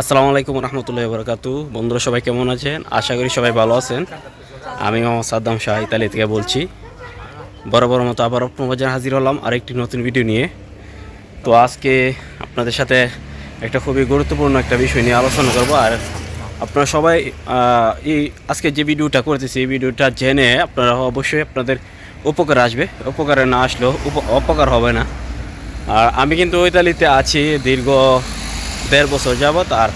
আসসালামু আলাইকুম রহমতুল্লাহ বরকাতু। বন্ধুরা, সবাই কেমন আছেন? আশা করি সবাই ভালো আছেন। আমি মোহাম্মদ সাদ্দাম শাহ ইতালি থেকে বলছি। বড় বড় মতো আবার বাজার হাজির হলাম আরেকটি নতুন ভিডিও নিয়ে। তো আজকে আপনাদের সাথে একটা খুবই গুরুত্বপূর্ণ একটা বিষয় নিয়ে আলোচনা করব। আর আপনারা সবাই এই আজকে যে ভিডিওটা করতেছি, এই ভিডিওটা জেনে আপনারা অবশ্যই আপনাদের উপকার আসবে। উপকারে না আসলেও অপকার হবে না। আর আমি কিন্তু ইতালিতে আছি দীর্ঘ দেড় বছর যাবৎ আর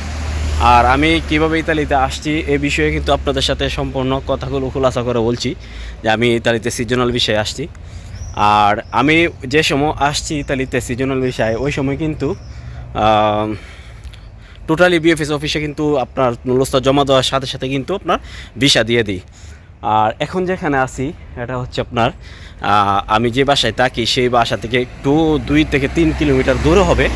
আর আমি কীভাবে ইতালিতে আসছি এ বিষয়ে কিন্তু আপনাদের সাথে সম্পূর্ণ কথাগুলো খোলাসা করে বলছি যে আমি ইতালিতে সিজনাল বিষয়ে আসছি। আর আমি যে সময় আসছি ইতালিতে সিজনাল বিষয়ে, ওই সময় কিন্তু টোটালি বিএফএস অফিসে কিন্তু আপনার নুলস্তা জমা দেওয়ার সাথে সাথে কিন্তু আপনার ভিসা দিয়ে দিই। আর এখন যেখানে আছি, এটা হচ্ছে আপনার আমি যে বাসায় থাকি, সেই বাসা থেকে একটু দুই থেকে তিন কিলোমিটার দূরে হবে।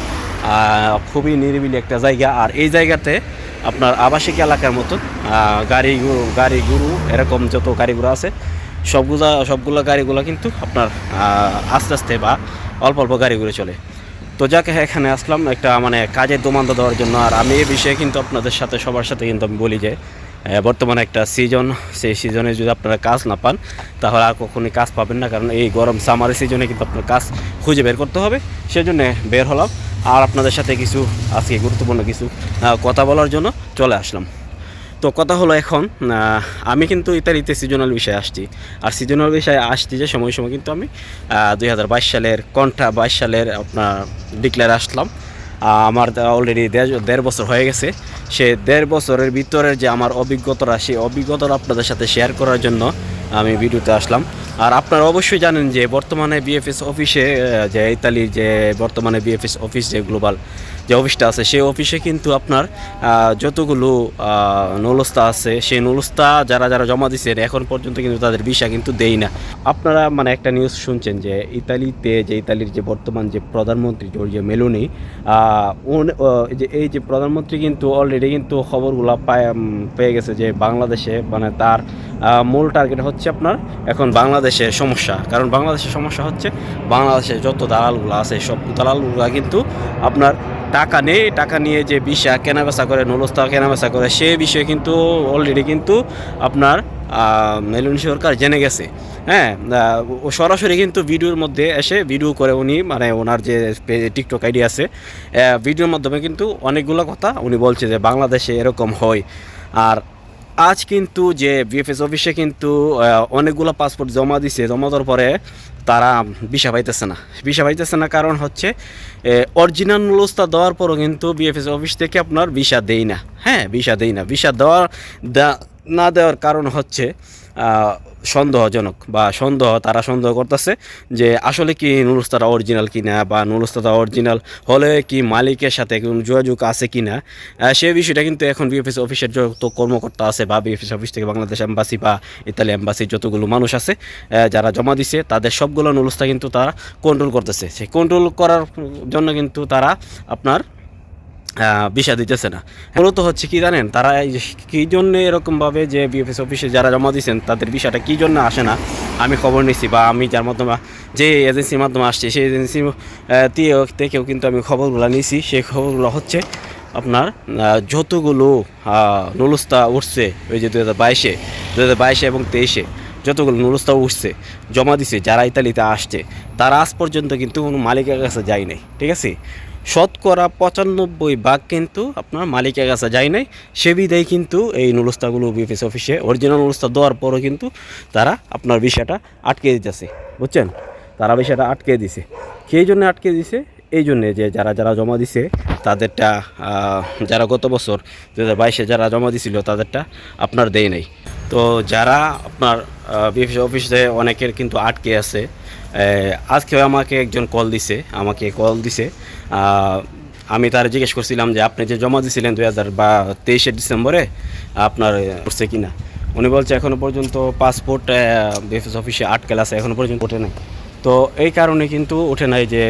খুবই নিরিবিলি একটা জায়গা। আর এই জায়গাতে আপনার আবাসিক এলাকার মতন গাড়ি গাড়ি গরু, এরকম যত গাড়িগুলো আছে, সবগুলা, সবগুলো গাড়িগুলো কিন্তু আপনার আস্তে আস্তে বা অল্প অল্প গাড়িগুলো চলে। তো যাকে, এখানে আসলাম একটা মানে কাজের দোমান্দা দেওয়ার জন্য। আর আমি এই বিষয়ে কিন্তু আপনাদের সাথে, সবার সাথে কিন্তু আমি বলি যে বর্তমানে একটা সিজন সেই সিজনে যদি আপনারা কাজ না পান, তাহলে আর কখনোই কাজ পাবেন না। কারণ এই গরম সামারের সিজনে কিন্তু আপনার কাজ খুঁজে বের করতে হবে। সেজন্য বের হলাম। আর আপনাদের সাথে কিছু, আজকে গুরুত্বপূর্ণ কিছু কথা বলার জন্য চলে আসলাম। তো কথা হলো এখন আমি কিন্তু ইতালিতে সিজনাল বিষয়ে আসছি। আর সিজনাল বিষয়ে আসছি যে সময় সময় কিন্তু আমি দুই হাজার বাইশ সালের কণ্ঠা বাইশ সালের আপনার ডিক্লেয়ার আসলাম। আমার অলরেডি দেড় বছর হয়ে গেছে। সে দেড় বছরের ভিতরের যে আমার অভিজ্ঞতাটা, সেই অভিজ্ঞতাটা আপনাদের সাথে শেয়ার করার জন্য আমি ভিডিওতে আসলাম। আর আপনারা অবশ্যই জানেন যে বর্তমানে বিএফএস অফিসে যে ইতালির যে বর্তমানে বিএফএস অফিস যে গ্লোবাল যে অফিসটা আছে, সেই অফিসে কিন্তু আপনার যতগুলো নলস্তা আছে, সেই নলস্তা যারা যারা জমা দিচ্ছেন এখন পর্যন্ত কিন্তু তাদের ভিসা কিন্তু দেই না। আপনারা মানে একটা নিউজ শুনছেন যে ইতালিতে, যে ইতালির যে বর্তমান যে প্রধানমন্ত্রী জর্জিয়া মেলোনি যে, এই যে প্রধানমন্ত্রী কিন্তু অলরেডি কিন্তু খবরগুলো পেয়ে গেছে যে বাংলাদেশে মানে তার মূল টার্গেট হচ্ছে আপনার এখন বাংলাদেশের সমস্যা। কারণ বাংলাদেশের সমস্যা হচ্ছে বাংলাদেশে যত দালালগুলো আছে, সব দালালগুলো কিন্তু আপনার টাকা নেই, টাকা নিয়ে যে বিষা কেনাবেচা করে, নলস্তা কেনাবেচা করে, সেই বিষয়ে কিন্তু অলরেডি কিন্তু আপনার মেলুন সরকার জেনে গেছে। হ্যাঁ ও সরাসরি কিন্তু ভিডিওর মধ্যে এসে ভিডিও করে উনি মানে ওনার যে টিকটক আইডি আছে ভিডিওর মাধ্যমে কিন্তু অনেকগুলো কথা উনি বলছে যে বাংলাদেশে এরকম হয়। আর আজ কিন্তু যে বিএফএস অফিসে কিন্তু অনেকগুলো পাসপোর্ট জমা দিছে, জমা দেওয়ার পরে তারা বিষা পাইতেছে না। বিষা পাইতেছে না কারণ হচ্ছে অরিজিনাল নুলস্তা দেওয়ার পরও কিন্তু বিএফএস অফিস থেকে আপনার বিষা দেই না। হ্যাঁ বিষা দেই না। বিষা দেওয়ার না দেওয়ার কারণ হচ্ছে সন্দেহজনক বা সন্দেহ তারা সন্দেহ করতেছে যে আসলে কি নুলস্তাটা অরিজিনাল কিনা বা নুলস্তাটা অরিজিনাল হলে কি মালিকের সাথে কোনো যোগাযোগ আছে কিনা? আহ, সেই বিষয়টা কিন্তু এখন বিএফএস অফিসের যত কর্মকর্তা আছে বা বিএফএস অফিস থেকে বাংলাদেশ এম্বাসি বা ইতালি এম্বাসি যতগুলো মানুষ আছে যারা জমা দিছে তাদের সবগুলো নুলস্তা কিন্তু তারা কন্ট্রোল করতেছে। সেই কন্ট্রোল করার জন্য কিন্তু তারা আপনার ভিসা দিতেছে না। মূলত হচ্ছে কি জানেন, তারা কী জন্য এরকমভাবে যে বিএফএস অফিসে যারা জমা দিয়েছেন তাদের ভিসাটা কী জন্য আসে না, আমি খবর নিছি বা আমি যার মাধ্যমে, যে এজেন্সির মাধ্যমে আসছে, সেই এজেন্সি থেকেও কিন্তু আমি খবরগুলো নিছি। সেই খবরগুলো হচ্ছে আপনার যতগুলো নুলস্তা উঠছে, ওই যে দু হাজার বাইশে দু হাজার বাইশে এবং তেইশে যতগুলো নুলস্তা উঠছে, জমা দিছে, যারা ইতালিতে আসছে, তারা আজ পর্যন্ত কিন্তু কোনো মালিকের কাছে যায় নাই, ঠিক আছে? শতকরা পঁচানব্বই ভাগ কিন্তু আপনার মালিকের কাছে যায় নাই, সে বিধায় কিন্তু এই নুলস্তাগুলো বিএফএস অফিসে অরিজিনাল নুলস্তা দেওয়ার পরও কিন্তু তারা আপনার বিষয়টা আটকে দিতেছে, বুঝছেন? তারা বিষয়টা আটকে দিছে। সেই জন্য আটকে দিছে, এই জন্যে যে যারা যারা জমা দিছে, তাদেরটা যারা গত বছর দু হাজার বাইশে যারা জমা দিছিল, তাদেরটা আপনার দেয় নাই। তো যারা আপনার বিএফএস অফিসে অনেকের কিন্তু আটকে আছে আজকে আমাকে একজন কল দিছে, আমাকে কল দিছে। আমি তার জিজ্ঞেস করছিলাম যে, আপনি যে জমা দিয়েছিলেন দুই হাজার বা তেইশে ডিসেম্বরে, আপনার করছে কিনা? উনি বলছে এখনও পর্যন্ত পাসপোর্ট বিএফএস অফিসে আটকেল আছে এখনও পর্যন্ত ওঠে নাই। তো এই কারণে কিন্তু ওঠে নাই যে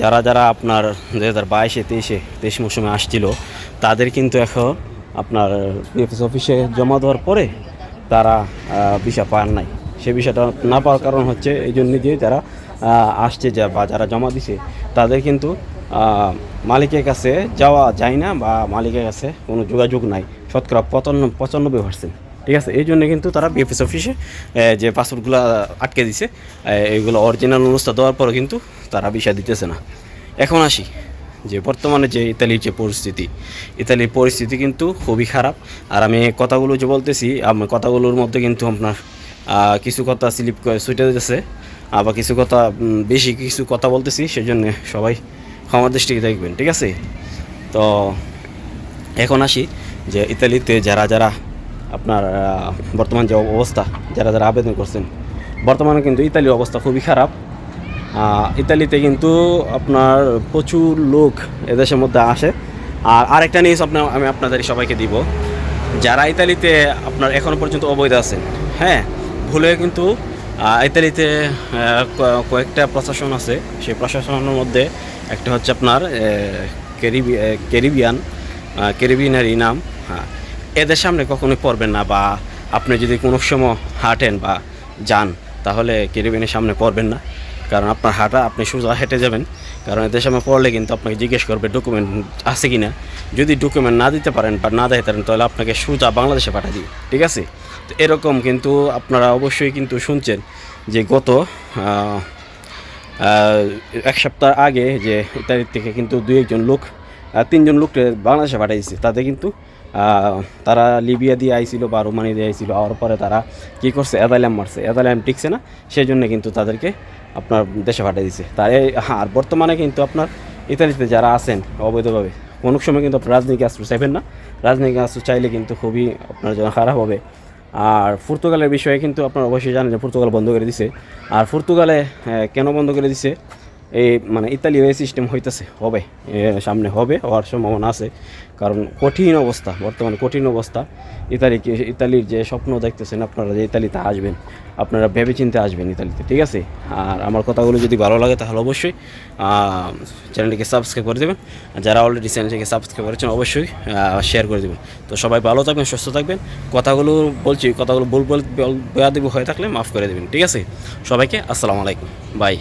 যারা যারা আপনার দু হাজার বাইশে, তেইশে, তেইশ মৌসুমে আসছিল, তাদের কিন্তু এখন আপনার বিএফএস অফিসে জমা দেওয়ার পরে তারা ভিসা পান নাই। সে বিষয়টা না পাওয়ার কারণ হচ্ছে এই জন্য যে যারা আসছে যা বা যারা জমা দিছে, তাদের কিন্তু মালিকের কাছে যাওয়া যায় না বা মালিকের কাছে কোনো যোগাযোগ নাই। শতকরা পঁচান্ন, পঁচানব্বই পার্সেন্ট ঠিক আছে? এই জন্য কিন্তু তারা বিএফএস অফিসে যে পাসপোর্টগুলো আটকে দিছে এইগুলো অরিজিনাল অনুস্থা দেওয়ার পরও কিন্তু তারা বিষয় দিতেছে না। এখন আসি। যে বর্তমানে যে ইতালির যে পরিস্থিতি ইতালির পরিস্থিতি কিন্তু খুবই খারাপ। আর আমি কথাগুলো যে বলতেছি, আমি কথাগুলোর মধ্যে কিন্তু আপনার কিছু কথা স্লিপ ছুটে যাচ্ছে। আবার কিছু কথা বেশি কিছু কথা বলতেছি, সেজন্য সবাই ক্ষমার দৃষ্টিকে দেখবেন, ঠিক আছে? তো এখন আসি যে ইতালিতে যারা যারা আপনার বর্তমান যে অবস্থা, যারা যারা আবেদন করছেন, বর্তমানে কিন্তু ইতালির অবস্থা খুবই খারাপ। ইতালিতে কিন্তু আপনার প্রচুর লোক এদেশের মধ্যে আসে। আর আরেকটা নিউজ আপনার আমি আপনাদের সবাইকে দিব। যারা ইতালিতে আপনার এখনও পর্যন্ত অবৈধ আছেন হ্যাঁ ভুলে কিন্তু ইতালিতে কয়েকটা প্রশাসন আছে। সেই প্রশাসনের মধ্যে একটা হচ্ছে আপনার ক্যারিবিয়ান আহ, ক্যারিবিয়ানের নাম হ্যাঁ এদের সামনে কখনোই পড়বেন না বা আপনি যদি কোনো সময় হাঁটেন বা যান তাহলে ক্যারিবিয়ানের সামনে পড়বেন না। কারণ আপনার হাঁটা, আপনি সোজা হেঁটে যাবেন। কারণ এদের সামনে পড়লে কিন্তু আপনাকে জিজ্ঞেস করবে ডকুমেন্ট আছে কি না যদি ডকুমেন্ট না দিতে পারেন বা না দিতে পারেন, তাহলে আপনাকে সোজা বাংলাদেশে পাঠিয়ে দিবে ঠিক আছে? তো এরকম কিন্তু আপনারা অবশ্যই কিন্তু শুনছেন যে গত এক সপ্তাহ আগে যে ইত্যাদি থেকে কিন্তু দুই একজন লোক তিনজন লোককে বাংলাদেশে পাঠিয়েছে। তাতে কিন্তু তারা লিবিয়া দিয়ে আইছিল বা রোমানি দিয়ে আইছিল। আর পরে তারা কী করছে? এদালাম মারছে। এদালাম টিকছে না। সেই জন্য কিন্তু তাদেরকে আপনার দেশে পাঠিয়ে দিছে। তার হ্যাঁ আর বর্তমানে কিন্তু আপনার ইতালিতে যারা আছেন অবৈধভাবে কোনো সময় কিন্তু রাজনীতি আশ্রয় চাইবেন না। রাজনীতি আশ্রয় চাইলে কিন্তু খুবই আপনার জন্য খারাপ হবে। আর পর্তুগালের বিষয়ে কিন্তু আপনার অবশ্যই জানেন যে পর্তুগাল বন্ধ করে দিছে। আর পর্তুগালে আহ, কেন বন্ধ করে দিছে? এই মানে ইতালি এই সিস্টেম হইতেছে, হবে সামনে হবে, হওয়ার সম্ভাবনা আছে। কারণ কঠিন অবস্থা, বর্তমানে কঠিন অবস্থা। ইতালি ইতালির যে স্বপ্ন দেখতেছেন আপনারা যে ইতালিতে আসবেন, আপনারা ভেবে চিন্তে আসবেন ইতালিতে, ঠিক আছে? আর আমার কথাগুলো যদি ভালো লাগে তাহলে অবশ্যই চ্যানেলটিকে সাবস্ক্রাইব করে দেবেন। যারা অলরেডি চ্যানেলটিকে সাবস্ক্রাইব করেছেন, অবশ্যই শেয়ার করে দেবেন। তো সবাই ভালো থাকবেন, সুস্থ থাকবেন। কথাগুলো বলছি, কথাগুলো বল বল বেয়াদিব হয়ে থাকলে মাফ করে দেবেন, ঠিক আছে? সবাইকে আসসালামু আলাইকুম, বাই।